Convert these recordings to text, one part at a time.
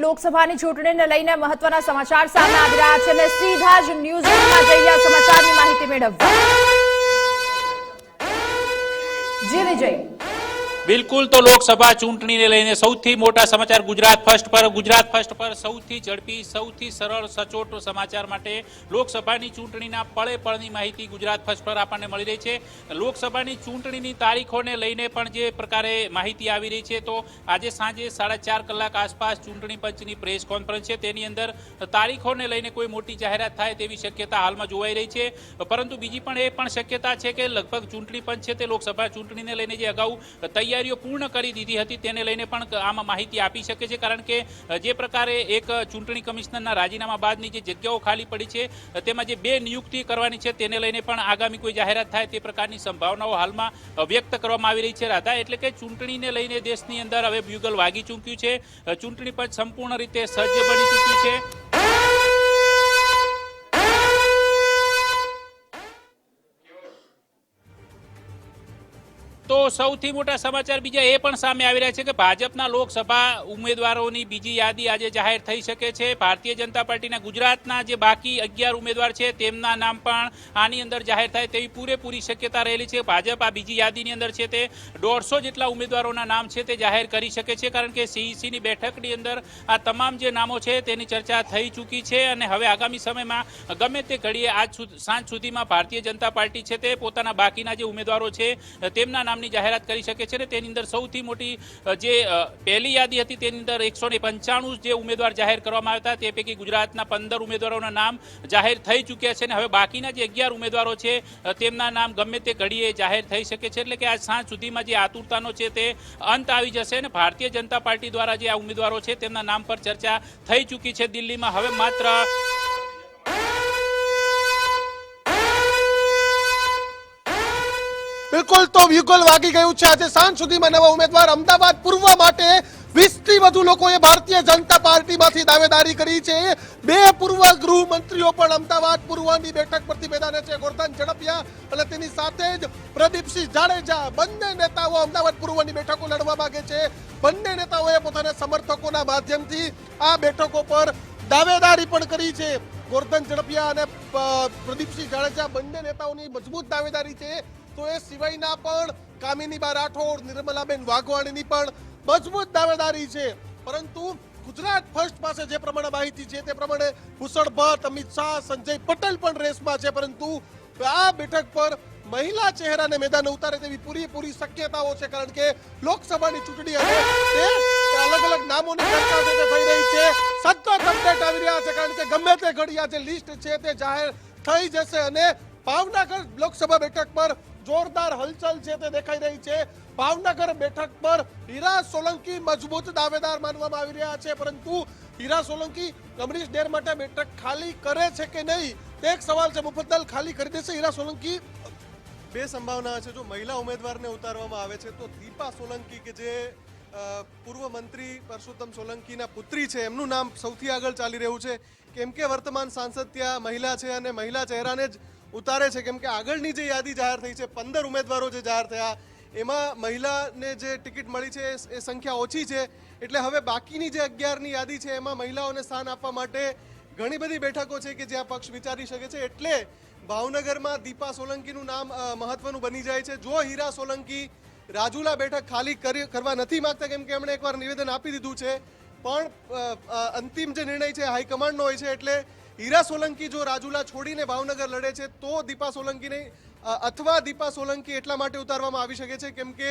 લોકસભાની ચૂંટણીને લઈને મહત્વના સમાચાર સામે આવી રહ્યા છે. અને સીધા જ ન્યૂઝરૂમમાં જઈ આ સમાચારની માહિતી મેળવવા. જી વિજય. બિલકુલ તો લોકસભા ચૂંટણીને લઈને સૌથી મોટા સમાચાર ગુજરાત ફર્સ્ટ પર, ગુજરાત ફર્સ્ટ પર સૌથી ઝડપી, સૌથી સરળ, સચોટ સમાચાર માટે લોકસભાની ચૂંટણીના પળે પળની માહિતી ગુજરાત ફર્સ્ટ પર આપણને મળી રહી છે. લોકસભાની ચૂંટણીની તારીખોને લઈને પણ જે પ્રકારે માહિતી આવી રહી છે, તો આજે સાંજે સાડા ચાર કલાક આસપાસ ચૂંટણી પંચની પ્રેસ કોન્ફરન્સ છે. તેની અંદર તારીખોને લઈને કોઈ મોટી જાહેરાત થાય તેવી શક્યતા હાલમાં જોવાઈ રહી છે. પરંતુ બીજી પણ એ પણ શક્યતા છે કે લગભગ ચૂંટણી પંચ છે તે લોકસભા ચૂંટણીને લઈને જે અગાઉ તૈયારીઓ પૂર્ણ કરી દીધી હતી. તેને લઈને પણ આમાં માહિતી આપી શકે છે. કારણ કે જે પ્રકારે એક ચૂંટણી કમિશનરના રાજીનામા બાદની જે જગ્યાઓ ખાલી પડી છે તેમાં જે બે નિયુક્તિ કરવાની છે, તેને લઈને પણ આગામી કોઈ જાહેરાત થાય તે પ્રકારની સંભાવનાઓ હાલમાં વ્યક્ત કરવામાં આવી રહી છે. રાધા, એટલે કે ચૂંટણીને લઈને દેશની અંદર હવે બ્યુગલ વાગી ચૂક્યું છે. ચૂંટણી પંચ સંપૂર્ણ રીતે સજ્જ બની ચૂક્યું છે. તો સૌથી મોટા સમાચાર બીજા એ પણ સામે આવી રહ્યા છે કે ભાજપના લોકસભા ઉમેદવારોની બીજી યાદી આજે જાહેર થઈ શકે છે. ભારતીય જનતા પાર્ટીના ગુજરાતના જે બાકી અગિયાર ઉમેદવાર છે, તેમના નામ પણ આની અંદર જાહેર થાય તેવી પૂરેપૂરી શક્યતા રહેલી છે. ભાજપ આ બીજી યાદીની અંદર છે તે દોઢસો જેટલા ઉમેદવારોના નામ છે તે જાહેર કરી શકે છે, કારણ કે સીઈસીની બેઠકની અંદર આ તમામ જે નામો છે તેની ચર્ચા થઈ ચૂકી છે અને હવે આગામી સમયમાં ગમે તે ઘડીએ આજ સાંજ સુધીમાં ભારતીય જનતા પાર્ટી છે તે પોતાના બાકીના જે ઉમેદવારો છે, તેમના નામની જાહેરાત કરી શકે છે ને તેની અંદર સૌથી મોટી જે પહેલી યાદી હતી તેની અંદર એકસો પંચાણું જે ઉમેદવાર જાહેર કરવામાં આવ્યા હતા, તે પૈકી ગુજરાતના પંદર ઉમેદવારોના નામ જાહેર થઈ ચૂક્યા છે અને હવે બાકીના જે અગિયાર ઉમેદવારો છે તેમના નામ ગમે તે ઘડીએ જાહેર થઈ શકે છે એટલે કે આજ સાંજ સુધીમાં જે આતુરતાનો છે તે અંત આવી જશે અને ભારતીય જનતા પાર્ટી દ્વારા જે આ ઉમેદવારો છે તેમના નામ પર ચર્ચા થઈ ચૂકી છે દિલ્હીમાં. હવે માત્ર બિલકુલ, તો વ્યુગલ વાગી ગયું છે. આજે સાંજ સુધીમાં નવા ઉમેદવાર અમદાવાદ, પૂર્વ માટે વીસથી વધુ લોકોએ ભારતીય જનતા પાર્ટીમાંથી દાવેદારી કરી છે. બે પૂર્વ ગૃહમંત્રીઓ પણ અમદાવાદ પૂર્વની બેઠક પરથી મેદાને છે. ગોરધન ઝડપિયા અને તેની સાથે જ પ્રદીપસિંહ જાડેજા. બંને નેતાઓ અમદાવાદ પૂર્વની બેઠકો લડવા માંગે છે. બંને નેતાઓએ પોતાના સમર્થકોના માધ્યમથી આ બેઠકો પર દાવેદારી પણ કરી છે. ગોરધન ઝડપિયા અને પ્રદીપસિંહ જાડેજા બંને નેતાઓની મજબૂત દાવેદારી છે. તો એ સિવાયના પણ કામિનીબા રાઠોડ, નિર્મલાબેન વાઘવાણીની પણ મજબૂત દાવેદારી છે. પરંતુ ગુજરાત ફર્સ્ટ પાસે જે પ્રમાણે માહિતી છે તે પ્રમાણે ભૂષણ ભટ્ટ, અમિત શાહ, સંજય પટેલ પણ રેસમાં છે. પરંતુ આ બેઠક પર મહિલા ચહેરાને મેદાન ઉતારે તેવી પૂરેપૂરી શક્યતાઓ છે, કારણ કે લોકસભાની ચૂંટણી હવે અલગ અલગ નામોની ચર્ચા થઈ રહી છે. સતત અપડેટ આવી રહ્યા છે, કારણ કે ગમે તે ઘડી આ જે લિસ્ટ છે તે જાહેર થઈ જશે અને ભાવનગર લોકસભા બેઠક પર જોરદાર હલચલ છે તે દેખાઈ રહી છે. ભાવનગર બેઠક પર હીરા સોલંકી મજબૂત દાવેદાર માનવામાં આવી રહ્યા છે, પરંતુ હીરા સોલંકી અમરીશ ડેર માટે બેઠક ખાલી કરે છે કે નહીં? તે એક સવાલ છે. મુફદ્દલ ખાલી કરી દેશે હીરા સોલંકી? બે સંભાવના છે. જો મહિલા ઉમેદવારને ઉતારવામાં આવે છે, તો દીપા સોલંકી કે જે પૂર્વ મંત્રી પરસોત્તમ સોલંકીના પુત્રી છે, એમનું નામ સૌથી આગળ ચાલી રહ્યું છે. કેમ કે વર્તમાન સાંસદ ત્યાં મહિલા છે અને મહિલા ચહેરાને જ ઉતારે છે કેમ કે આગળની જે યાદી જાહેર થઈ છે, પંદર ઉમેદવારો જે જાહેર થયા, એમાં મહિલાને જે ટિકિટ મળી છે, એ- સંખ્યા ઓછી છે. એટલે હવે બાકીની જે અગિયારની યાદી છે, એમાં મહિલાઓને સ્થાન આપવા માટે ઘણી બધી બેઠકો છે કે જ્યાં પક્ષ વિચારી શકે છે. એટલે ભાવનગરમાં દીપા સોલંકીનું નામ મહત્વનું બની જાય છે. જો હીરા સોલંકી રાજુલા બેઠક ખાલી કરી- કરવા નથી માંગતા, કેમ કે એમણે એકવાર નિવેદન આપી દીધું છે. પણ અંતિમ જે નિર્ણય છે, હાઈકમાન્ડનો હોય છે, એટલે હીરા સોલંકી જો રાજુલા છોડીને ભાવનગર લડે છે, તો દીપા સોલંકીને અથવા દીપા સોલંકી એટલા માટે ઉતારવામાં આવી શકે છે કેમ કે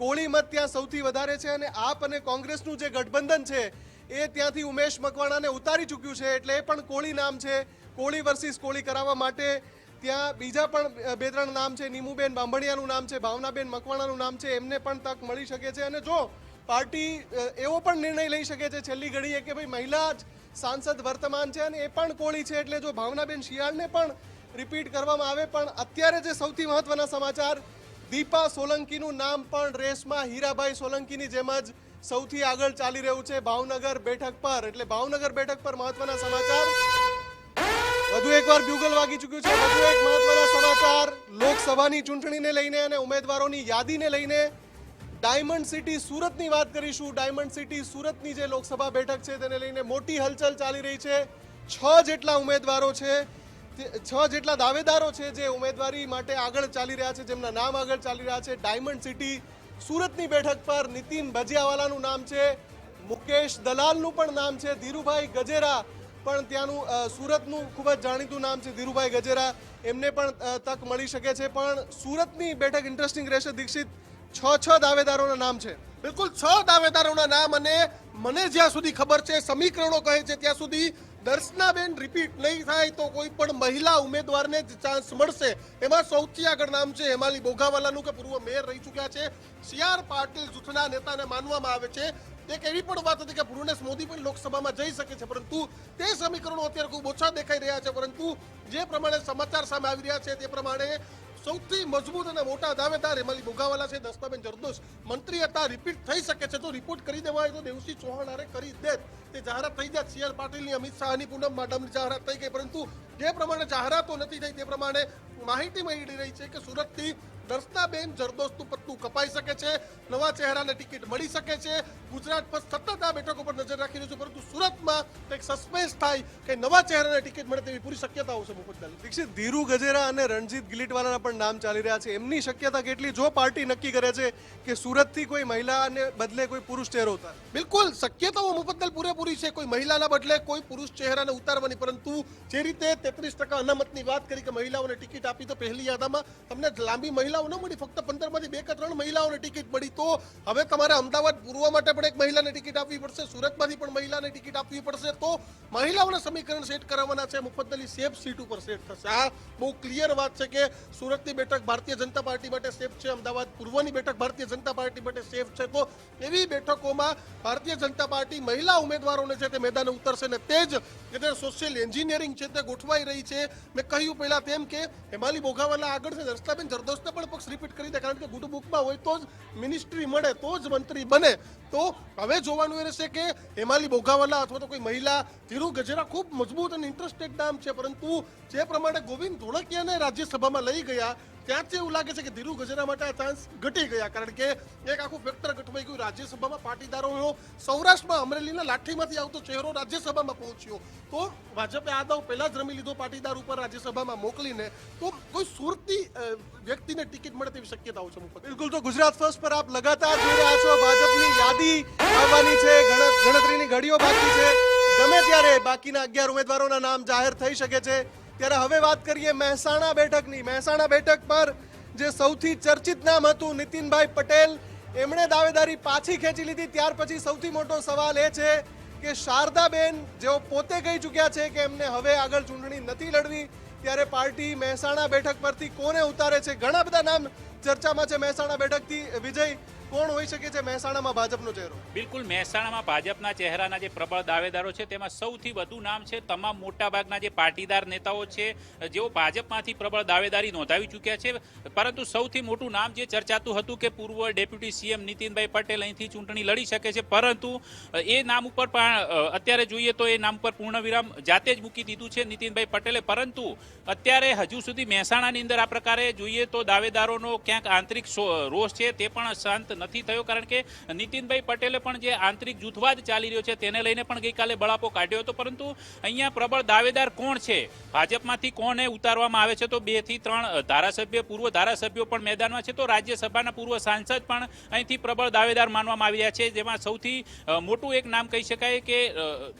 કોળી મત ત્યાં સૌથી વધારે છે અને આપ અને કોંગ્રેસનું જે ગઠબંધન છે, એ ત્યાંથી ઉમેશ મકવાણાને ઉતારી ચૂક્યું છે, એટલે એ પણ કોળી નામ છે. કોળી વર્સિસ કોળી કરાવવા માટે ત્યાં બીજા પણ બે ત્રણ નામ છે, નીમુબેન બાંભણિયાનું નામ છે, ભાવનાબેન મકવાણાનું નામ છે, એમને પણ તક મળી શકે છે અને જો પાર્ટી એવો પણ નિર્ણય લઈ શકે છે છેલ્લી ઘડીએ કે ભાઈ મહિલા જ સાંસદ વર્તમાન છે અને એ પણ કોળી છે એટલે જો ભાવનાબેન શિયાળને પણ રિપીટ કરવામાં આવે, પણ અત્યારે જે સૌથી મહત્વના સમાચાર, દીપા સોલંકીનું નામ પણ રેસમાં, હીરાભાઈ સોલંકીની જેમ જ સૌથી આગળ ચાલી રહ્યું છે ભાવનગર બેઠક પર. એટલે ભાવનગર બેઠક પર મહત્વના સમાચાર. વધુ એકવાર બ્યુગલ વાગી ચૂક્યું છે. વધુ એક મહત્વના સમાચાર. લોકસભાની ચૂંટણીને લઈને અને ઉમેદવારોની યાદીને લઈને ડાયમંડ સિટી સુરતની વાત કરીશું. ડાયમંડ સિટી સુરતની જે લોકસભા બેઠક છે તેને લઈને મોટી હલચલ ચાલી રહી છે. છ જેટલા ઉમેદવારો છે છ જેટલા દાવેદારો છે જે ઉમેદવારી માટે આગળ ચાલી રહ્યા છે, જેમના નામ આગળ ચાલી રહ્યા છે. ડાયમંડ સિટી સુરતની બેઠક પર નીતિન ભજીયાવાલાનું નામ છે, મુકેશ દલાલનું પણ નામ છે, ધીરુભાઈ ગજેરા પણ ત્યાંનું સુરતનું ખૂબ જ જાણીતું નામ છે, ધીરુભાઈ ગજેરા. એમને પણ તક મળી શકે છે. પણ સુરતની બેઠક ઇન્ટરેસ્ટિંગ રહેશે, દીક્ષિત. છ છ દાવેદારોના નામ છે. બિલકુલ છ દાવેદારોના નામ અને મને જ્યાં સુધી ખબર છે, સમીકરણો કહે છે, ત્યાં સુધી દર્શનાબેન રિપીટ નહીં થાય તો કોઈ પણ મહિલા ઉમેદવારને જ ચાન્સ મળશે. એમાં સૌથી આગળ નામ છે હેમાલી બોઘાવાલાનું, કે પૂર્વ મેયર રહી ચૂક્યા છે. સીઆર પાટીલ જૂથના નેતાને માનવામાં આવે છે. એક એવી પણ વાત હતી કે પૂર્ણેશ મોદી પણ લોકસભામાં જઈ શકે છે, પરંતુ તે સમીકરણો અત્યારે ખૂબ ઓછા દેખાઈ રહ્યા છે, પરંતુ જે પ્રમાણે સમાચાર સામે આવી રહ્યા છે, તે પ્રમાણે સૌથી મજબૂત અને મોટા દાવેદાર હેમાલી બોઘાવાલા છે દસ્તાબેન જરદોશ. મંત્રી હતા રિપીટ થઈ શકે છે. તો રિપોર્ટ કરી દેવાય તો દેવસિંહ ચૌહાણ આરે કરી દે તે જાહેરાત થઈ જાય સીઆર પાટીલની, અમિત શાહની, પૂનમ માડમની જાહેરાત થઈ ગઈ. પરંતુ જે પ્રમાણે જાહેરાતો નથી થઈ, તે પ્રમાણે માહિતી મળી રહી છે કે સુરતથી દર્શનાબેન જરદોશનું પત્તું કપાઈ શકે છે નવા ચહેરાને ટિકિટ મળી શકે છે. ગુજરાત પર સતત આ બેઠકો પર નજર રાખી રહ્યું છે પરંતુ સુરતમાં કંઈક સસ્પેન્સ થાય કે નવા ચહેરાને ટિકિટ મળે તેવી પૂરી શક્યતાઓ છે મુકદ્દલ દીક્ષિત ધીરુ ગજેરા અને રણજીત ગિલીટવાલાના પણ નામ ચાલી રહ્યા છે. એમની શક્યતા કેટલી? જો પાર્ટી નક્કી કરે છે કે સુરતથી કોઈ મહિલાને બદલે કોઈ પુરુષ ચહેરો ઉતારે. બિલકુલ શક્યતાઓ મુકદ્દલ પૂરેપૂરી છે કોઈ મહિલાના બદલે કોઈ પુરુષ ચહેરાને ઉતારવાની પરંતુ જે રીતે તેત્રીસ ટકા અનામતની વાત કરી કે મહિલાઓને ટિકિટ આપી તો પહેલી યાદામાં તમને લાંબી મહિલાઓ ન મળી. ફક્ત પંદરમાંથી બે કે ત્રણ મહિલાઓને ટિકિટ મળી. તો હવે તમારે અમદાવાદ પૂર્વ માટે પણ એક મહિલાને ટિકિટ આપવી પડશે. સુરતમાંથી પણ મહિલાને ટિકિટ આપવી પડશે. તો મહિલાઓના સમીકરણ સેટ કરાવવાના છે. મુફદ્દલી સેફ સીટ ઉપર સેટ થશે. આ બહુ ક્લિયર વાત છે કે સુરતની બેઠક ભારતીય જનતા પાર્ટી માટે સેફ છે. અમદાવાદ પૂર્વની બેઠક ભારતીય જનતા પાર્ટી માટે સેફ છે. તો એવી બેઠકોમાં ભારતીય જનતા પાર્ટી મહિલા ઉમેદવારોને છે તે મેદાને ઉતરશે ને તે જે સોશિયલ એન્જિનિયરિંગ છે તે ગોઠવાઈ રહી છે. મેં કહ્યું પહેલા તેમ કે હેમાલી બોઘાવાલા આગળ છે. દર્શનાબેન જરદોશને પણ પક્ષ રિપીટ કરી દે, કારણ કે ગુડ બુકમાં હોય તો જ મિનિસ્ટ્રી મળે, તો જ મંત્રી બને. તો હવે જોવાનું એ રહેશે કે હેમાલી બોગાવાલા અથવા તો કોઈ મહિલા, ધીરુ ગજેરા ખૂબ મજબૂત અને ઇન્ટરેસ્ટેડ નામ છે, પરંતુ જે પ્રમાણે ગોવિંદ ધોળકિયાને રાજ્યસભામાં લઈ ગયા ત્યાંથી એવું લાગે છે કે ધીરુ ગજેરા માટે આ ચાન્સ ઘટી ગયા, કારણ કે એક આખું ફેક્ટર ગઠવાઈ ગયું રાજ્યસભામાં, પાટીદારોનો સૌરાષ્ટ્રમાં અમરેલીના લાઠીમાંથી આવતો ચહેરો રાજ્યસભામાં પહોંચ્યો. તો ભાજપે આ દાવ પહેલા જ રમી લીધો પાટીદાર ઉપર રાજ્યસભામાં મોકલીને. તો કોઈ સુરતી વ્યક્તિને ટિકિટ મળે તેવી શક્યતાઓ છે બિલકુલ, તો ગુજરાત ફર્સ્ટ પર આપ લગાતાર જોઈ રહ્યા છો, ભાજપની યાદી આવવાની છે ગણતરીની ઘડીઓ બાકી છે. ગમે ત્યારે બાકીના અગિયાર ઉમેદવારોના નામ જાહેર થઈ શકે છે, ત્યારે હવે વાત કરીએ મહેસાણા બેઠકની. મહેસાણા બેઠક પર જે સૌથી ચર્ચિત નામ હતું નીતિનભાઈ પટેલ, એમણે દાવેદારી પાછી ખેંચી લીધી. ત્યાર પછી સૌથી મોટો સવાલ એ છે કે શારદાબેન જેઓ પોતે કહી ચૂક્યા છે કે એમને હવે આગળ ચૂંટણી નથી લડવી, ત્યારે પાર્ટી મહેસાણા બેઠક પરથી કોને ઉતારે છે? ઘણા બધા નામ ચર્ચામાં છે મહેસાણા બેઠકથી. વિજય કોણ હોઈ શકે છે મહેસાણામાં ભાજપનો ચહેરો? બિલકુલ, મહેસાણામાં ભાજપના ચહેરાના જે પ્રબળ દાવેદારો છે, તેમાં સૌથી વધુ નામ છે તમામ મોટાભાગના જે પાટીદાર નેતાઓ છે, જેઓ ભાજપમાંથી પ્રબળ દાવેદારી નોંધાવી ચૂક્યા છે. પરંતુ સૌથી મોટું નામ જે ચર્ચાતું હતું કે પૂર્વ ડેપ્યુટી સીએમ નીતિનભાઈ પટેલ અહીંથી ચૂંટણી લડી શકે છે, પરંતુ એ નામ ઉપર પણ અત્યારે જોઈએ તો એ નામ પર પૂર્ણ વિરામ જાતે જ મૂકી દીધું છે નીતિનભાઈ પટેલે. પરંતુ, અત્યારે હજુ સુધી મહેસાણાની અંદર આ પ્રકારે જોઈએ તો દાવેદારોનો ક્યાંક આંતરિક રોષ છે, તે પણ શાંત નથી થયો, કારણ કે નીતિનભાઈ પટેલે પણ જે આંતરિક જૂથવાદ ચાલી રહ્યો છે, તેને લઈને પણ ગઈકાલે બળાપો કાઢ્યો હતો. પરંતુ અહીંયા પ્રબળ દાવેદાર કોણ છે? ભાજપમાંથી કોને ઉતારવામાં આવે છે? તો બેથી ત્રણ ધારાસભ્ય, પૂર્વ ધારાસભ્યો પણ મેદાનમાં છે. તો રાજ્યસભાના પૂર્વ સાંસદ પણ અહીંથી પ્રબળ દાવેદાર માનવામાં આવી રહ્યા છે. જેમાં સૌથી મોટું એક નામ કહી શકાય કે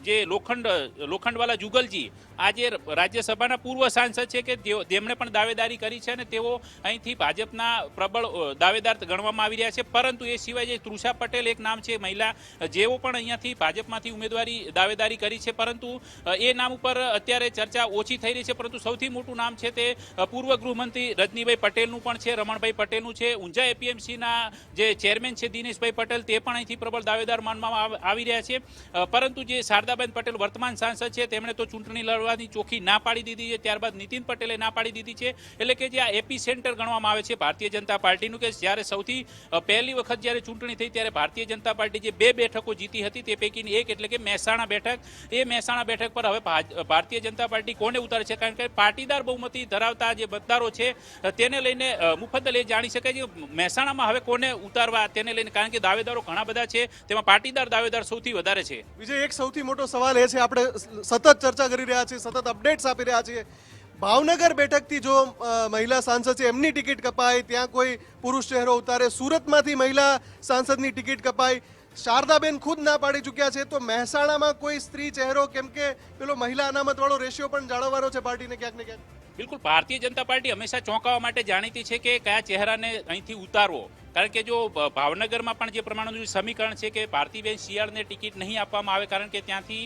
જે લોખંડ લોખંડવાલા જુગલજી આજે રાજ્યસભાના પૂર્વ સાંસદ છે કે તેમણે પણ દાવેદારી કરી છે અને તેઓ અહીંથી ભાજપના પ્રબળ દાવેદાર ગણવામાં આવી રહ્યા છે. પરંતુ એ સિવાય જે તૃષા પટેલ એક નામ છે, મહિલા જેઓ પણ અહીંયાથી ભાજપમાંથી ઉમેદવારી, દાવેદારી કરી છે. પરંતુ એ નામ ઉપર અત્યારે ચર્ચા ઓછી થઈ રહી છે, પરંતુ સૌથી મોટું નામ છે તે પૂર્વ ગૃહમંત્રી રજનીભાઈ પટેલનું પણ છે, રમણભાઈ પટેલનું છે. ઊંઝા એપીએમસીના જે ચેરમેન છે દિનેશભાઈ પટેલ, તે પણ અહીંથી પ્રબળ દાવેદાર માનવામાં આવ- રહ્યા છે. પરંતુ જે શારદાબેન પટેલ વર્તમાન સાંસદ છે, તેમણે તો ચૂંટણી લડવાની ચોખ્ખી ના પાડી દીધી છે, ત્યારબાદ નીતિન પટેલે ના પાડી દીધી છે. એટલે કે જે આ એપી સેન્ટર ગણવામાં આવે છે ભારતીય જનતા પાર્ટીનું કે જ્યારે સૌથી પહેલી વખત જ્યારે ચૂંટણી થઈ ત્યારે ભારતીય જનતા પાર્ટી જે બે બેઠકો જીતી હતી તે પૈકીની એક એટલે કે મહેસાણા બેઠક. એ મહેસાણા બેઠક પર હવે ભારતીય જનતા પાર્ટી કોને ઉતારે છે કારણ કે પાટીદાર બહુમતી ધરાવતા જે મતદારો છે તેને લઈને મુફદ્દલ એ જાણી શકાય છે મહેસાણામાં હવે કોને ઉતારવા તેને લઈને કારણ કે દાવેદારો ઘણા બધા છે, તેમાં પાટીદાર દાવેદાર સૌથી વધારે છે. વિજય, એક સૌથી મોટો સવાલ એ છે, આપણે સતત ચર્ચા કરી રહ્યા છીએ, સતત અપડેટ્સ આપી રહ્યા છીએ. ભાવનગર બેઠકથી જો મહિલા સાંસદ છે, એમની ટિકિટ કપાય ત્યાં કોઈ પુરુષ ચહેરો ઉતારે, સુરતમાંથી મહિલા સાંસદની ટિકિટ કપાય શારદાબેન ખુદ ના પાડી ચૂક્યા છે. તો મહેસાણામાં કોઈ સ્ત્રી ચહેરો કેમ કે પેલો મહિલા અનામતવાળો રેશિયો પણ જાળવવાનો છે પાર્ટીને ક્યાંક ને ક્યાંક? બિલકુલ ભારતીય જનતા પાર્ટી હંમેશા ચોંકાવા માટે જાણીતી છે કે કયા ચહેરાને અહીંથી ઉતારવો. કારણ કે જો ભાવનગરમાં પણ જે પ્રમાણેનું સમીકરણ છે કે ભારતીબેન શિયાળને ટિકિટ નહીં આપવામાં આવે કારણ કે ત્યાંથી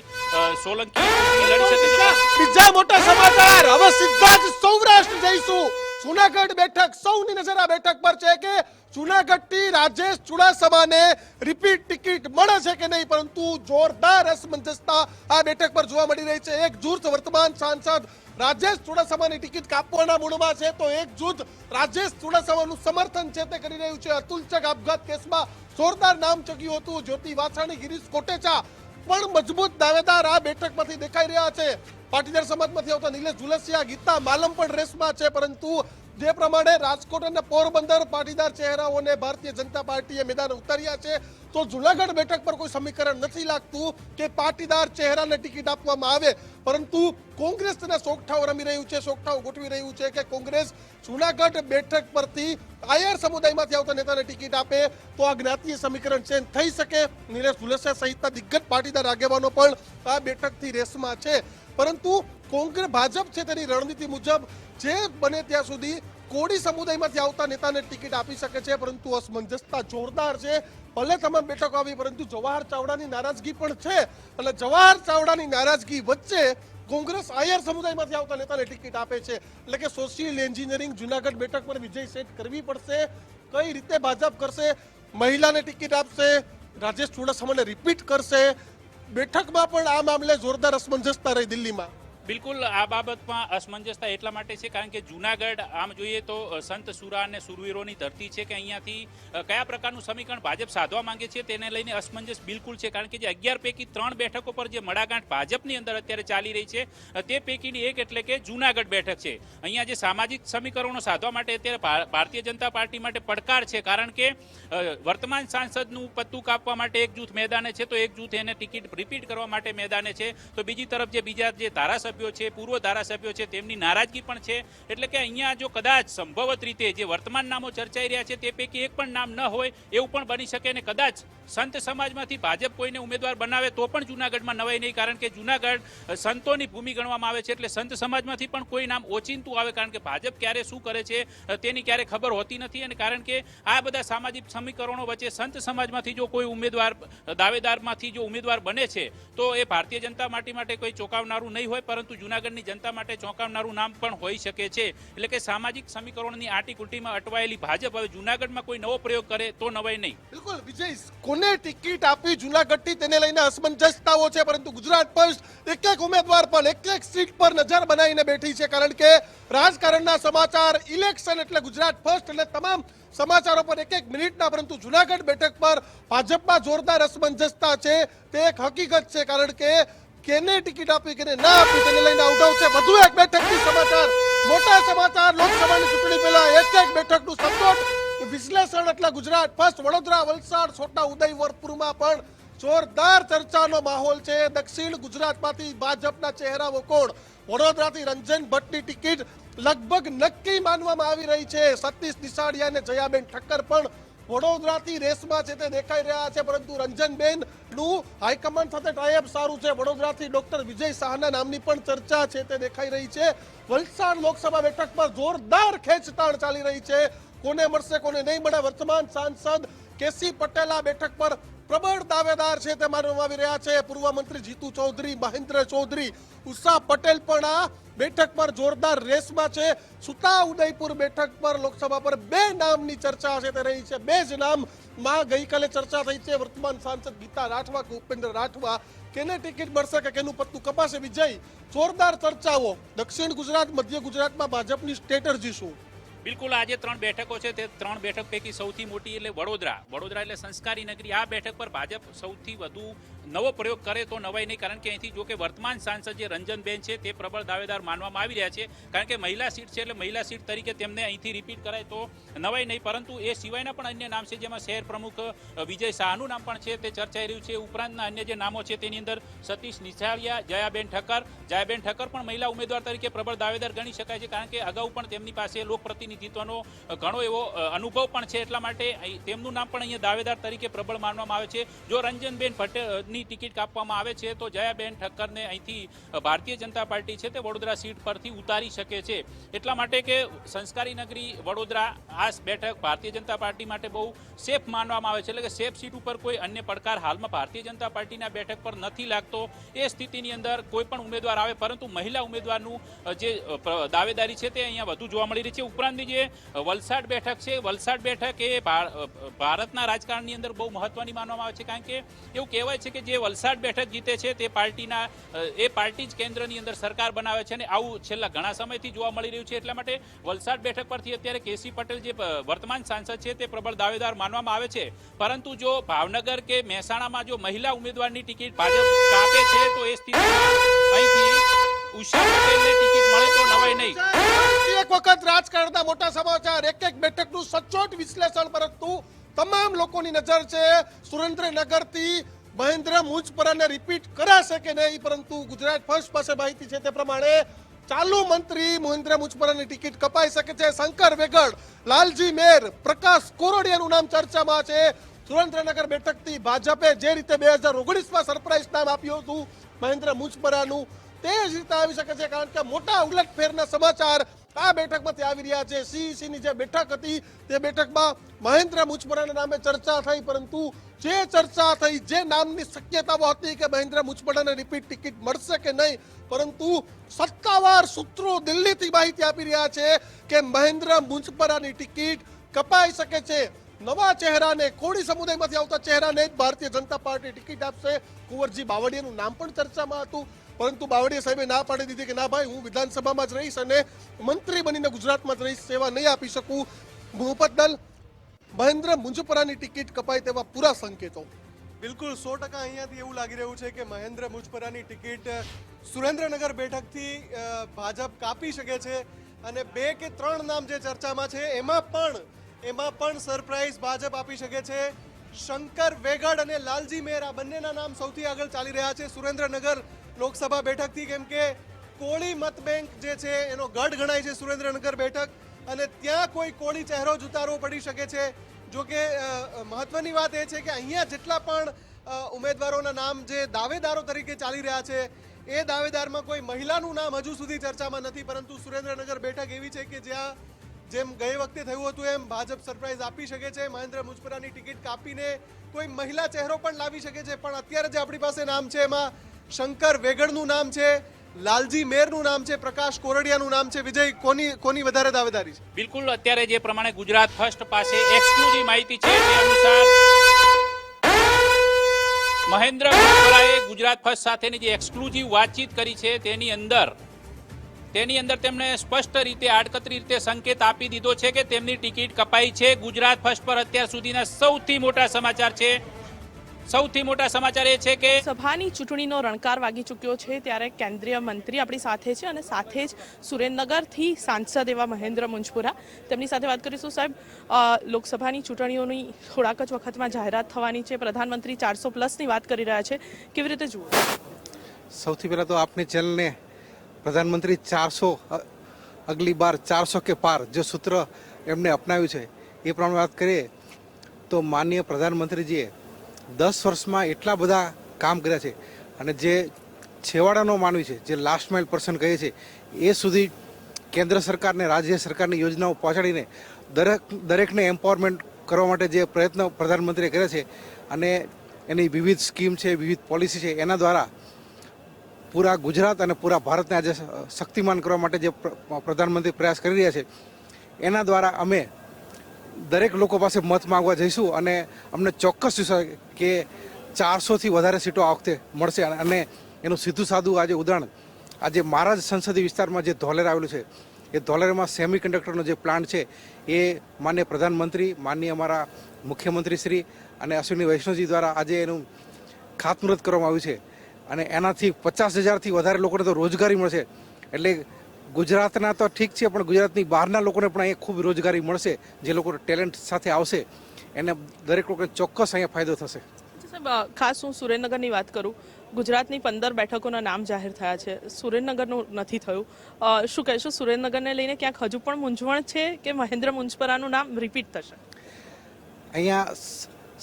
સોલંકી લડી શકે બીજા મોટા સમાચાર હવે સીધા જ સૌરાષ્ટ્ર જઈશું. જુનાગઢ બેઠક, સૌની નજર આ બેઠક પર છે કે જુનાગઢથી રાજેશ ચુડાસમાને રિપીટ ટિકિટ મળે છે કે નહીં, પરંતુ જોરદાર અસમંજસતા આ બેઠક પર જોવા મળી રહી છે. એક જૂથ વર્તમાન સાંસદ રાજેશ ચુડાસમાની ટિકિટ કાપવાના મૂળમાં છે, તો એક જૂથ રાજેશ ચુડાસમાનું સમર્થન છે તે કરી રહ્યું છે. અતુલચક આપઘાત કેસમાં જોરદાર નામ ચગ્યું હતું. જ્યોતિ વાછાણી, ગિરીશ કોટેચા પણ મજબૂત દાવેદાર આ બેઠકમાંથી દેખાઈ રહ્યા છે. પાટીદાર સમાજમાંથી આવતા નિલેશ જુલસિયા ગીતા માલમ પણ રેસમાં છે, પરંતુ જે પ્રમાણે રાજકોટ અને પોરબંદર પાટીદાર ચહેરાઓને ભારતીય જનતા પાર્ટીએ મેદાન ઉતાર્યા છે, તો જુનાગઢ બેઠક પર કોઈ સમીકરણ નથી લાગતું કે પાટીદાર ચહેરાને ટિકિટ આપવામાં આવે. પરંતુ કોંગ્રેસ તેના સોગઠાઓ રમી રહ્યું છે સોગઠાઓ ગોઠવી રહ્યું છે કે કોંગ્રેસ જુનાગઢ બેઠક પરથી આયર સમુદાયમાંથી આવતા નેતાને ટિકિટ આપે, તો આ જ્ઞાતીય સમીકરણ ચેન્જ થઈ શકે? નિલેશ જુલસિયા સહિતના દિગ્ગજ પાટીદાર આગેવાનો પણ આ બેઠકથી રેસમાં છે. પરંતુ કોંગ્રેસ ભાજપ છે તેની રણનીતિ મુજબ જે બને ત્યાં સુધી કોડી સમુદાયમાંથી આવતા નેતાને ટિકિટ આપી શકે છે, પરંતુ અસમંજસતા જોરદાર છે. ભલે તમામ બેઠકો આવી, પરંતુ જવાહર ચાવડાની નારાજગી પણ છે. અને જવાહર ચાવડાની નારાજગી વચ્ચે કોંગ્રેસ આયર સમુદાયમાંથી આવતા નેતાને ટિકિટ આપે છે. એટલે કે સોશિયલ એન્જિનિયરિંગ જુનાગઢ બેઠક પર વિજય સેટ કરવી પડશે. કઈ રીતે ભાજપ કરશે? મહિલાને ટિકિટ આપશે. રાજેશ ચુડાસમાને રિપીટ કરશે. બેઠકમાં પણ આ મામલે જોરદાર અસમંજસતા રહી દિલ્હીમાં. બિલકુલ આ બાબતમાં અસમંજસતા એટલા માટે છે, કારણ કે જુનાગઢ, આમ જોઈએ તો સંત સુરા અને સુરવીરોની ધરતી છે કે અહીંયાથી કયા પ્રકારનું સમીકરણ ભાજપ સાધવા માંગે છે તેને લઈને અસમંજસ બિલકુલ છે, કારણ કે જે અગિયાર પૈકી ત્રણ બેઠકો પર જે મડાગાંઠ ભાજપની અંદર અત્યારે ચાલી રહી છે તે પૈકીની એક એટલે કે જુનાગઢ બેઠક છે. અહીંયા જે સામાજિક સમીકરણો સાધવા માટે અત્યારે ભારતીય જનતા પાર્ટી માટે પડકાર છે, કારણ કે વર્તમાન સાંસદનું પત્તું કાપવા માટે એક જૂથ મેદાને છે, તો એક જૂથ એને ટિકિટ રિપીટ કરવા માટે મેદાને છે, તો બીજી તરફ જે બીજા જે ધારાસભ્યો છે, પૂર્વ ધારાસભ્યો છે, તેમની નારાજગી પણ છે. એટલે કે અહીંયા જો કદાચ સંભવત રીતે જે વર્તમાન નામો ચર્ચાઈ રહ્યા છે, તે પૈકી એક પણ નામ ન હોય એવું પણ બની શકે અને કદાચ સંત સમાજમાંથી ભાજપ કોઈને ઉમેદવાર બનાવે તો પણ જુનાગઢમાં નવાઈ નહીં, કારણ કે જુનાગઢ સંતોની ભૂમિ ગણવામાં આવે છે. એટલે સંત સમાજમાંથી પણ કોઈ નામ ઓચિંતું આવે, કારણ કે ભાજપ ક્યારે શું કરે છે તેની ક્યારે ખબર હોતી નથી. અને કારણ કે આ બધા સામાજિક સમીકરણો વચ્ચે સંત સમાજમાંથી જો કોઈ ઉમેદવાર દાવેદારમાંથી જો ઉમેદવાર બને છે, તો એ ભારતીય જનતા પાર્ટી માટે કોઈ ચોંકાવનારું નહીં હોય, પરંતુ જુનાગઢની જનતા માટે ચોંકાવનારું નામ પણ હોઈ શકે છે. એટલે કે સામાજિક સમીકરણની આટી કુટીમાં અટવાયેલી ભાજપ હવે જુનાગઢમાં કોઈ નવો પ્રયોગ કરે તો નવાય નહીં. બિલકુલ, વિજય, કોને ટિકિટ આપી જુનાગઢથી તેને લઈને અસમંજસતાઓ છે, પરંતુ ગુજરાત ફર્સ્ટ એક એક ઉમેદવાર પર એક એક સીટ પર નજર બનાવીને બેઠી છે, કારણ કે રાજકારણના સમાચાર, ઇલેક્શન એટલે ગુજરાત ફર્સ્ટ એટલે તમામ સમાચારો પર એક એક મિનિટના, પરંતુ જુનાગઢ બેઠક પર ભાજપમાં જોરદાર અસમંજસતા છે, તે એક હકીકત છે, કારણ કે કેને ટિકિટ આપી, કેને ના આપી, તેને લઈને આઉટ છે. વધુ એક બેઠકની સમાચાર. મોટા સમાચાર, લોકસભાની ચૂંટણી પહેલા એક એક બેઠકનું સપોર્ટ વિશ્લેષણ એટલે ગુજરાત ફર્સ્ટ વડોદરા, વલસાડ, છોટા ઉદયવરપુરમાં પણ જોરદાર ચર્ચાનો માહોલ છે. દક્ષિણ ગુજરાતમાંથી ભાજપના ચહેરાઓ કોણ વડોદરાથી રંજન ભટ્ટની ટિકિટ લગભગ નક્કી માનવામાં આવી રહી છે. સતીશ દિસાડિયા અને જયાબેન ઠક્કર પણ વડોદરાથી રેસમાં છે તે દેખાઈ રહ્યા છે, પરંતુ રંજનબેનનું હાઈકમાન્ડ સાથે ટાઈઅપ સારું છે. વડોદરાથી ડોક્ટર વિજય શાહના નામની પણ ચર્ચા છે તે દેખાઈ રહી છે. વલસાડ લોકસભા બેઠક પર જોરદાર ખેંચતાણ ચાલી રહી છે. કોને મળશે, કોને નહીં મળે, વર્તમાન સાંસદ કેસી પટેલ આ બેઠક પર પ્રબળ દાવેદાર છે તે માનવામાં આવી રહ્યા છે. પૂર્વ મંત્રી જીતુ ચૌધરી, મહેન્દ્ર ચૌધરી, ઉષા પટેલ પણ આ બેઠક પર જોરદાર રેસમાં છે. સુતા ઉદયપુર બેઠક પર લોકસભા પર બે નામની ચર્ચા છે તે રહી છે. બે જ નામમાં ગઈકાલે ચર્ચા થઈ છે. વર્તમાન સાંસદ ગીતા રાઠવા કે ઉપેન્દ્ર રાઠવા. કેને ટિકિટ મળશે કે કેનું પત્તું કપાશે વિજય? જોરદાર ચર્ચાઓ દક્ષિણ ગુજરાત, મધ્ય ગુજરાતમાં ભાજપની સ્ટ્રેટર્જી શું? બિલકુલ આજે ત્રણ બેઠકો છે તે ત્રણ બેઠક પૈકી સૌથી મોટી એટલે વડોદરા. વડોદરા એટલે સંસ્કારી નગરી. આ બેઠક પર ભાજપ સૌથી વધુ નવો પ્રયોગ કરે તો નવાઈ નહીં. કારણ કે અહીંથી જો કે વર્તમાન સાંસદ જે રંજનબેન છે તે પ્રબળ દાવેદાર માનવામાં આવી રહ્યા છે. કારણ કે મહિલા સીટ છે એટલે મહિલા સીટ તરીકે તેમને અહીંથી રિપીટ કરાય તો નવાઈ નહીં. પરંતુ એ સિવાયના પણ અન્ય નામ છે, જેમાં શહેર પ્રમુખ વિજય શાહનું નામ પણ છે. તે ચર્ચાઈ રહ્યું છે. ઉપરાંતના અન્ય જે નામો છે તેની અંદર સતીશ નિશાળિયા, જયાબેન ઠક્કર. જયાબેન ઠક્કર પણ મહિલા ઉમેદવાર તરીકે પ્રબળ દાવેદાર ગણી શકાય છે. કારણ કે અગાઉ પણ તેમની પાસે લોકપ્રતિનિધિત્વનો ઘણો એવો અનુભવ પણ છે. એટલા માટે તેમનું નામ પણ અહીંયા દાવેદાર તરીકે પ્રબળ માનવામાં આવે છે. જો રંજનબેન પટેલની ટિકિટ કાપવામાં આવે છે, તો જયાબેન ઠક્કરને અહીંથી ભારતીય જનતા પાર્ટી છે તે વડોદરા સીટ પરથી ઉતારી શકે છે. એટલા માટે કે સંસ્કારી નગરી વડોદરા આ બેઠક ભારતીય જનતા પાર્ટી માટે બહુ સેફ માનવામાં આવે છે. એટલે કે સેફ સીટ ઉપર કોઈ અન્ય પડકાર હાલમાં ભારતીય જનતા પાર્ટીના બેઠક પર નથી લાગતો. એ સ્થિતિની અંદર કોઈ પણ ઉમેદવાર આવે, પરંતુ મહિલા ઉમેદવારનું જે દાવેદારી છે તે અહીંયા વધુ જોવા મળી રહી છે. ઉપરાંતની જે વલસાડ બેઠક છે. વલસાડ બેઠક એ ભારતના રાજકારણની અંદર બહુ મહત્વની માનવામાં આવે છે, કારણ કે એવું કહેવાય છે કે જે વલસાડ બેઠક જીતે છે તે પાર્ટીના એ પાર્ટી જ કેન્દ્રની અંદર સરકાર બનાવે છે અને આવું છેલ્લા ઘણા સમયથી જોવા મળી રહ્યું છે. એટલા માટે વલસાડ બેઠક પરથી અત્યારે કેસી પટેલ જે વર્તમાન સાંસદ છે તે પ્રબળ દાવેદાર માનવામાં આવે છે. પરંતુ જો ભાવનગર કે મહેસાણામાં જો મહિલા ઉમેદવારની ટિકિટ ભાજપ કાપે છે, તો એ સ્થિતિમાં અહીંથી ઉષા ટિકિટ મળે તો નવાય નહીં. એક વખત રાજકારણના મોટા સમાચાર, એક એક બેઠકનું સચોટ વિશ્લેષણ પરંતુ તમામ લોકોની નજર છે સુરેન્દ્રનગરથી મહેન્દ્ર મુંજપરાને રિપીટ કરાશે કે નહીં, પરંતુ ગુજરાત ફર્સ્ટ પાસે માહિતી છે તે પ્રમાણે ચાલુ મંત્રી મહેન્દ્ર મુજપરાની ટિકિટ કપાઈ શકે છે. શંકર વેગડ, લાલજી મેર, પ્રકાશ કોરોડિયાનું નામ ચર્ચામાં છે. સુરેન્દ્રનગર બેઠકથી ભાજપે જે રીતે બે હજાર ઓગણીસમાં સરપ્રાઇઝ નામ આપ્યું હતું, મહેન્દ્ર મુજપરાનું, તે જ રીતે આવી શકે છે, કારણ કે મોટા ઉલટફેરના સમાચાર આ બેઠકમાંથી આવી રહ્યા છે. સીઈસીની જે બેઠક હતી, તે બેઠકમાં મહેન્દ્ર મુજપરાના નામે ચર્ચા થઈ, પરંતુ જે ચર્ચા થઈ, જે નામની શક્યતાઓ હતી કે મહેન્દ્ર મુજપરાને રિપીટ ટિકિટ મળશે કે નહીં, પરંતુ સત્તાવાર સૂત્રો દિલ્હીથી માહિતી આપી રહ્યા છે કે મહેન્દ્ર મુજપરાની ટિકિટ કપાઈ શકે છે. નવા ચહેરાને કોળી સમુદાયમાંથી આવતા ચહેરાને જ ભારતીય જનતા પાર્ટી ટિકિટ આપશે. કુંવરજી બાવળીયાનું નામ પણ ચર્ચામાં હતું. પરંતુ બાવળીયા સાહેબે ના પાડી દીધી કે ના ભાઈ, હું વિધાનસભામાં જ રહીશ અને મંત્રી બનીને ગુજરાતમાં જ રહીશ, સેવા નહીં આપી શકું. મુહફતદલ મહેન્દ્ર મુંજપરાની ટિકિટ કપાય તેવા પૂરા સંકેતો. બિલકુલ, સો ટકા અહીંયાથી એવું લાગી રહ્યું છે કે મહેન્દ્ર મુજપરાની ટિકિટ સુરેન્દ્રનગર બેઠકથી ભાજપ કાપી શકે છે અને બે કે ત્રણ નામ જે ચર્ચામાં છે, એમાં પણ એમાં પણ સરપ્રાઈઝ ભાજપ આપી શકે છે. શંકર વેગડ અને લાલજી મેર આ બંનેના નામ સૌથી આગળ ચાલી રહ્યા છે. સુરેન્દ્રનગર લોકસભા બેઠકથી કેમ કે કોળી મત બેંક જે છે, એનો ગઢ ગણાય છે સુરેન્દ્રનગર બેઠક અને ત્યાં કોઈ કોળી ચહેરો જ ઉતારવો પડી શકે છે. જો કે મહત્વની વાત એ છે કે અહીંયા જેટલા પણ ઉમેદવારોના નામ જે દાવેદારો તરીકે ચાલી રહ્યા છે, એ દાવેદારમાં કોઈ મહિલાનું નામ હજુ સુધી ચર્ચામાં નથી, પરંતુ સુરેન્દ્રનગર બેઠક એવી છે કે જ્યાં જેમ ગઈ વખતે થયું હતું, એમ ભાજપ સરપ્રાઈઝ આપી શકે છે, મહેન્દ્ર મુજપરાની ટિકિટ કાપીને કોઈ મહિલા ચહેરો પણ લાવી શકે છે, પણ અત્યારે જે આપણી પાસે નામ છે, એમાં શંકર વેગડનું નામ છે, લાલજી મેરનું નામ છે, પ્રકાશ કોરડિયાનું નામ છે, વિજય કોની કોની વધારે દાવેદારી છે? બિલકુલ, અત્યારે જે પ્રમાણે ગુજરાત ફર્સ્ટ પાસે એક્સક્લુઝિવ માહિતી છે, તે અનુસાર મહેન્દ્ર મુંજપરાએ ગુજરાત ફર્સ્ટ સાથેની જે એક્સક્લુઝિવ વાતચીત કરી છે, તેની અંદર તેની અંદર તેમણે સ્પષ્ટ રીતે, આડકતરી રીતે સંકેત આપી દીધો છે કે તેમની ટિકિટ કપાઈ છે. ગુજરાત ફર્સ્ટ પર અત્યાર સુધીના સૌથી મોટા સમાચાર છે સૌથી મોટા સમાચાર એ છે કે સભાની ચૂંટણીનો રણકાર વાગી ચૂક્યો છે ત્યારે કેન્દ્રીય મંત્રી આપણી સાથે છે અને સાથે જ સુરેન્દ્રનગરથી સાંસદ એવા મહેન્દ્ર મુંજપુરા. તેમની સાથે વાત કરીશું સાહેબ લોકસભાની ચૂંટણીઓની થોડાક જ વખતમાં જાહેરાત થવાની છે. પ્રધાનમંત્રી ચારસો પ્લસની વાત કરી રહ્યા છે. કેવી રીતે જુઓ? સૌથી પહેલાં તો આપની ચેનલને પ્રધાનમંત્રી ચારસો અગલી બાર ચારસો કે પાર જે સૂત્ર એમને અપનાવ્યું છે એ પ્રમાણે વાત કરીએ તો માનનીય પ્રધાનમંત્રીજીએ દસ વર્ષમાં એટલા બધા કામ કર્યા છે. અને જે છેવાડાનો માનવી છે, જે લાસ્ટ માઇલ પર્સન કહે છે, એ સુધી કેન્દ્ર સરકારને, રાજ્ય સરકારની યોજનાઓ પહોંચાડીને દરેક, દરેકને એમ્પાવરમેન્ટ કરવા માટે જે પ્રયત્ન પ્રધાનમંત્રીએ કર્યા છે અને એની વિવિધ સ્કીમ છે, વિવિધ પોલિસી છે, એના દ્વારા પૂરા ગુજરાત અને પૂરા ભારતને આજે શક્તિમાન કરવા માટે જે પ્રધાનમંત્રી પ્રયાસ કરી રહ્યા છે, એના દ્વારા અમે દરેક લોકો પાસે મત માંગવા જઈશું અને અમને ચોક્કસ કે ચારસોથી વધારે સીટો આ વખતે મળશે અને- અને એનું સીધું સાદું આજે ઉદાહરણ. આજે મારા જ સંસદીય વિસ્તારમાં જે ધોલેર આવેલું છે, એ ધોલેરમાં સેમી કન્ડક્ટરનો જે પ્લાન્ટ છે, એ માન્ય પ્રધાનમંત્રી, માન્ય અમારા મુખ્યમંત્રી શ્રી અને અશ્વિની વૈષ્ણવજી દ્વારા આજે એનું ખાતમુહૂર્ત કરવામાં આવ્યું છે. અને એનાથી પચાસ હજારથી વધારે લોકોને તો રોજગારી મળશે. એટલે ગુજરાતના તો ઠીક છે પણ ગુજરાતની બહારના લોકોને પણ અહીંયા ખૂબ રોજગારી મળશે જે લોકો ટેલેન્ટ સાથે આવશે એને દરેક લોકોને ચોક્કસ અહીંયા ફાયદો થશે. ખાસ હું સુરેન્દ્રનગરની વાત કરું. ગુજરાતની પંદર બેઠકોના નામ જાહેર થયા છે. સુરેન્દ્રનગરનું નથી થયું. શું કહેશો સુરેન્દ્રનગરને લઈને ક્યાંક હજુ પણ મૂંઝવણ છે કે મહેન્દ્ર મુંજપરાનું નામ રિપીટ થશે? અહીંયા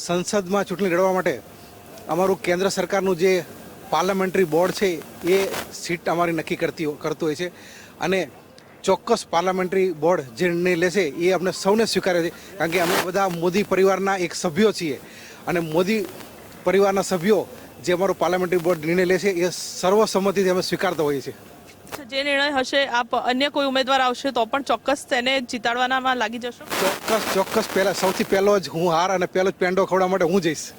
સંસદમાં ચૂંટણી લડવા માટે અમારું કેન્દ્ર સરકારનું જે પાર્લામેન્ટરી બોર્ડ છે એ સીટ અમારી નક્કી કરતી કરતું હોય છે. અને ચોક્કસ પાર્લામેન્ટરી બોર્ડ જે નિર્ણય લેશે એ અમને સૌને સ્વીકારે છે. કારણ કે અમે બધા મોદી પરિવારના એક સભ્યો છીએ. અને મોદી પરિવારના સભ્યો જે અમારું પાર્લામેન્ટરી બોર્ડ નિર્ણય લેશે એ સર્વસંમતિથી અમે સ્વીકારતા હોઈએ છીએ. જે નિર્ણય હશે આપ અન્ય કોઈ ઉમેદવાર આવશે તો પણ ચોક્કસ તેને જીતાડવાનામાં લાગી જશો? ચોક્કસ ચોક્કસ પહેલાં સૌથી પહેલો જ હું હાર અને પહેલો જ પેંડો ખવડાવવા માટે હું જઈશ.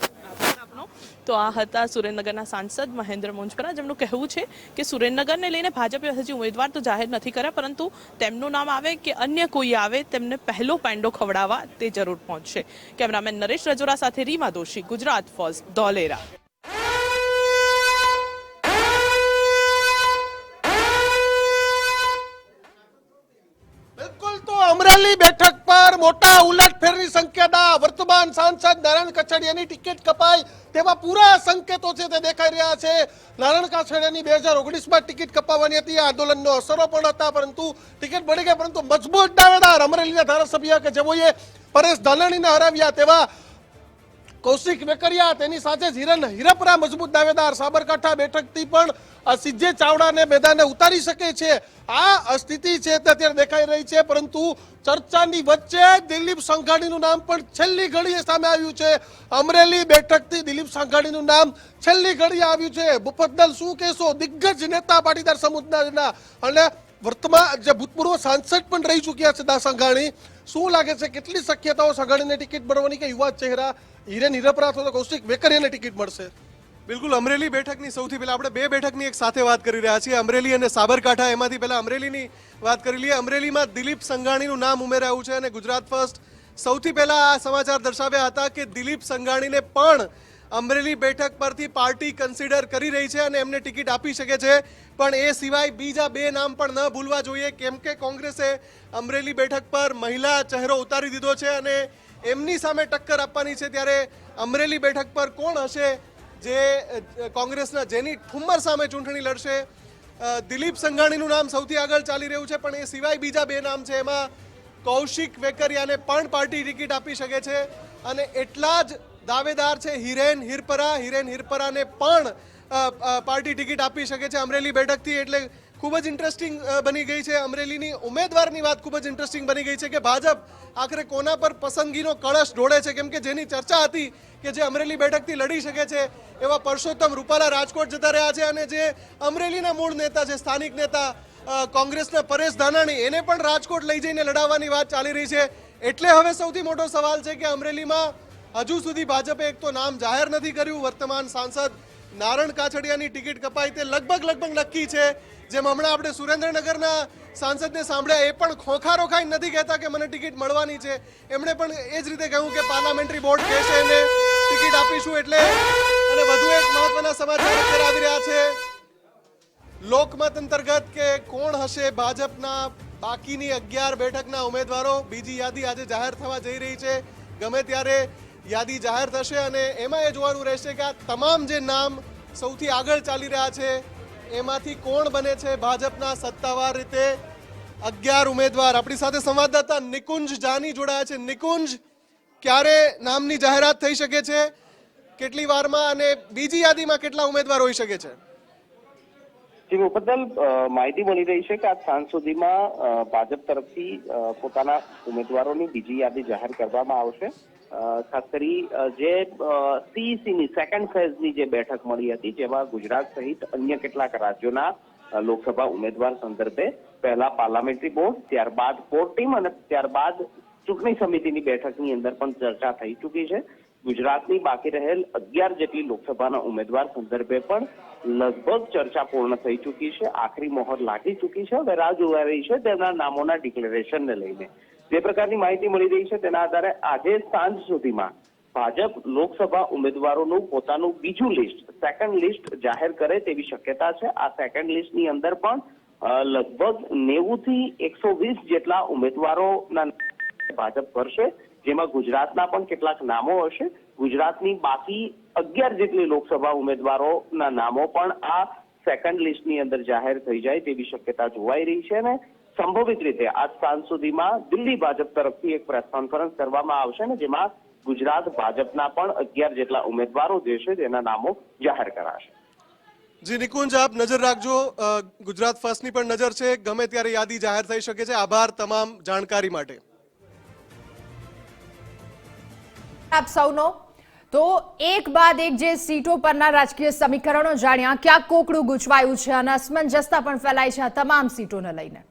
તો આ હતા સુરેન્દ્રનગરના સાંસદ મહેન્દ્ર મુંજપરા જેમનું કહેવું છે કે સુરેન્દ્રનગરને લઈને ભાજપે હજી ઉમેદવાર તો જાહેર નથી કર્યા, પરંતુ તેમનું નામ આવે કે અન્ય કોઈ આવે, તેમને પહેલો પાંડો ખવડાવવા તે જરૂર પહોંચશે. કેમેરામેન નરેશ રજોરા સાથે રીમા દોશી, ગુજરાત ફર્સ્ટ ધોલેરા. મોટા ઉલટફેરની સંખ્યાના વર્તમાન સાંસદ નારાયણ કછડિયાની ટિકિટ કપાય તેવા પૂરા સંકેતો છે તે દેખાઈ રહ્યા છે. નારાયણ કાછડિયાની બે હજાર ઓગણીસમાં ટિકિટ કપાવવાની હતી. આંદોલનનો અસરો પણ હતા, પરંતુ ટિકિટ મળી ગઈ, પરંતુ મજબૂત દાવેદાર અમરેલીના ધારાસભ્ય કે જેઓએ પરેશ ધાનાણીને હરાવ્યા તેવા કૌશિક વેકરિયા, તેની સાથે જ હિરન હિરપરા મજબૂત દાવેદાર સાબરકાંઠા બેઠકથી પણ સીજે ચાવડાને મેદાને ઉતારી શકે છે. આ સ્થિતિ છે તે અત્યારે દેખાઈ રહી છે, પરંતુ ચર્ચાની વચ્ચે દિલીપ સંઘાણીનું નામ પણ છેલ્લી ઘડીએ સામે આવ્યું છે. અમરેલી બેઠકથી દિલીપ સંઘાણીનું નામ છેલ્લી ઘડીએ આવ્યું છે. મુફદ્દલ શું કહેશો? દિગ્ગજ નેતા પાટીદાર સમુદાયના અને વર્તમાન જે ભૂતપૂર્વ સાંસદ પણ રહી ચૂક્યા છે દા સંઘાણી. શું લાગે છે, કેટલી શક્યતાઓ સંઘાણીને ટિકિટ મળવાની કે યુવા ચહેરા હિરેન હિરપરા અથવા કૌશિક વેકરિયાને ટિકિટ મળશે? બિલકુલ, અમરેલી બેઠકની સૌથી પહેલા આપણે બે બેઠકની એક સાથે વાત કરી રહ્યા છીએ. અમરેલી અને સાબરકાંઠા, એમાંથી પહેલા અમરેલીની વાત કરી લઈએ. અમરેલીમાં દિલીપ સંઘાણીનું નામ ઉમેરાયું છે અને ગુજરાત ફર્સ્ટ સૌથી પહેલા આ સમાચાર દર્શાવ્યા હતા કે દિલીપ સંઘાણીને પણ અમરેલી બેઠક પરથી પાર્ટી કન્સિડર કરી રહી છે અને એમને ટિકિટ આપી શકે છે. પણ એ સિવાય બીજા બે નામ પણ ન ભૂલવા જોઈએ. કેમ કે કોંગ્રેસે અમરેલી બેઠક પર મહિલા ચહેરો ઉતારી દીધો છે અને એમની સામે ટક્કર આપવાની છે. ત્યારે અમરેલી બેઠક પર કોણ હશે જે કોંગ્રેસના જેની ઠુમ્મર સામે ચૂંટણી લડશે. દિલીપ સંઘાણીનું નામ સૌથી આગળ ચાલી રહ્યું છે, પણ એ સિવાય બીજા બે નામ છે. એમાં કૌશિક વેકરિયાને પણ પાર્ટી ટિકિટ આપી શકે છે. અને એટલા જ દાવેદાર છે હિરેન હિરપરા. હિરેન હિરપરાને પણ પાર્ટી ટિકિટ આપી શકે છે. અમરેલી બેઠકથી એટલે ખૂબ જ ઇન્ટરેસ્ટિંગ બની ગઈ છે અમરેલીની ઉમેદવારની વાત ખૂબ જ ઇન્ટરેસ્ટિંગ બની ગઈ છે કે ભાજપ આખરે કોના પર પસંદગીનો કળશ ઢોળે છે? કેમ કે જેની ચર્ચા હતી કે જે અમરેલી બેઠકથી લડી શકે છે, એવા પરસોત્તમ રૂપાલા રાજકોટ જતા રહ્યા છે અને જે અમરેલીના મૂળ નેતા છે, સ્થાનિક નેતા કોંગ્રેસના પરેશ ધાનાણી, એને પણ રાજકોટ લઈ જઈને લડાવવાની વાત ચાલી રહી છે. એટલે હવે સૌથી મોટો સવાલ છે કે અમરેલીમાં હજુ સુધી ભાજપે એક તો નામ જાહેર નથી કર્યું, વર્તમાન સાંસદ નારણ કાછડિયાની ટિકિટ કપાઈ તે લગભગ લગભગ નક્કી છે. જેમ હમણાં આપણે સુરેન્દ્રનગરના સાંસદને સાંભળ્યા, એ પણ ખોખારો ખાઈ નથી કહેતા કે મને ટિકિટ મળવાની છે. એમણે પણ એ જ રીતે કહ્યું કે પાર્લામેન્ટરી બોર્ડ કહેશે એને, ટિકિટ આપીશું એટલે અને વધુ એક મહત્વના સમાચાર અત્યારે આવી રહ્યા છે. લોકમત અંતર્ગત કે કોણ હશે ભાજપના બાકીની અગિયાર બેઠકના ઉમેદવારો, બીજી યાદી આજે જાહેર થવા જઈ રહી છે. ગમે ત્યારે યાદી જાહેર થશે અને એમાં એ જોવાનું રહેશે કે આ તમામ જે નામ સૌથી આગળ ચાલી રહ્યા છે, એમાંથી કોણ બને છે ભાજપના સત્તાવાર રીતે? અગિયાર ઉમેદવાર. આપણી સાથે સંવાદદાતા નિકુંજ જાની જોડાયા છે. નિકુંજ, ક્યારે નામની જાહેરાત થઈ શકે છે? કેટલી વારમાં અને બીજી યાદીમાં કેટલા ઉમેદવાર હોઈ શકે છે? જી મુકદ્દલ માહિતી મળી રહી છે કે આજ સાંજ સુધીમાં ભાજપ તરફથી પોતાના ઉમેદવારોની બીજી યાદી જાહેર કરવામાં આવશે. ખાસ કરી જે સીઈસીની સેકન્ડ ફેઝની જે બેઠક મળી હતી, જેમાં ગુજરાત સહિત અન્ય કેટલાક રાજ્યોના લોકસભા ઉમેદવાર સંદર્ભે પહેલા પાર્લામેન્ટરી બોર્ડ, ત્યારબાદ કોર ટીમ અને ત્યારબાદ ચૂંટણી સમિતિની બેઠકની અંદર પણ ચર્ચા થઈ ચૂકી છે. ગુજરાતની બાકી રહેલ અગિયાર જેટલી લોકસભાના ઉમેદવાર સંદર્ભે પણ લગભગ ચર્ચા પૂર્ણ થઈ ચૂકી છે. આખરી મોહર લાગી ચૂકી છે. હવે રાહ જોવા રહી છે તેમના નામોના ડિક્લેરેશનને લઈને. જે પ્રકારની માહિતી મળી રહી છે તેના આધારે આજે સાંજ સુધીમાં ભાજપ લોકસભા ઉમેદવારોનું પોતાનું બીજું લિસ્ટ સેકન્ડ લિસ્ટ જાહેર કરે તેવી શક્યતા છે. આ સેકન્ડ લિસ્ટની અંદર પણ લગભગ નેવું થી એકસો વીસ જેટલા ઉમેદવારોના ભાજપ કરશે, જેમાં ગુજરાતના પણ કેટલાક નામો હશે. ગુજરાતની બાકી અગિયાર જેટલી લોકસભા ઉમેદવારોના નામો પણ આ સેકન્ડ લિસ્ટની અંદર જાહેર થઈ જાય તેવી શક્યતા જોવાઈ રહી છે અને સંભવિત રીતે આજ સાંજ સુધીમાં દિલ્હી ભાજપ તરફથી એક પ્રેસ કોન્ફરન્સ કરવામાં આવશે ને જેમાં ગુજરાત ભાજપના પણ અગિયાર જેટલા ઉમેદવારો જે છે તેના નામો જાહેર કરાશે. જી નિકુંજ આપ નજર રાખજો. ગુજરાત ફર્સ્ટની પણ નજર છે. ગમે ત્યારે યાદી જાહેર થઈ શકે છે. આભાર તમામ જાણકારી માટે. આપ સૌનો. તો એક બાદ એક જે સીટો પરના રાજકીય સમીકરણો જાણ્યા ક્યાં કોકડું ગૂંચવાયું છે અને અસમંજસતા પણ ફેલાય છે આ તમામ સીટોને લઈને.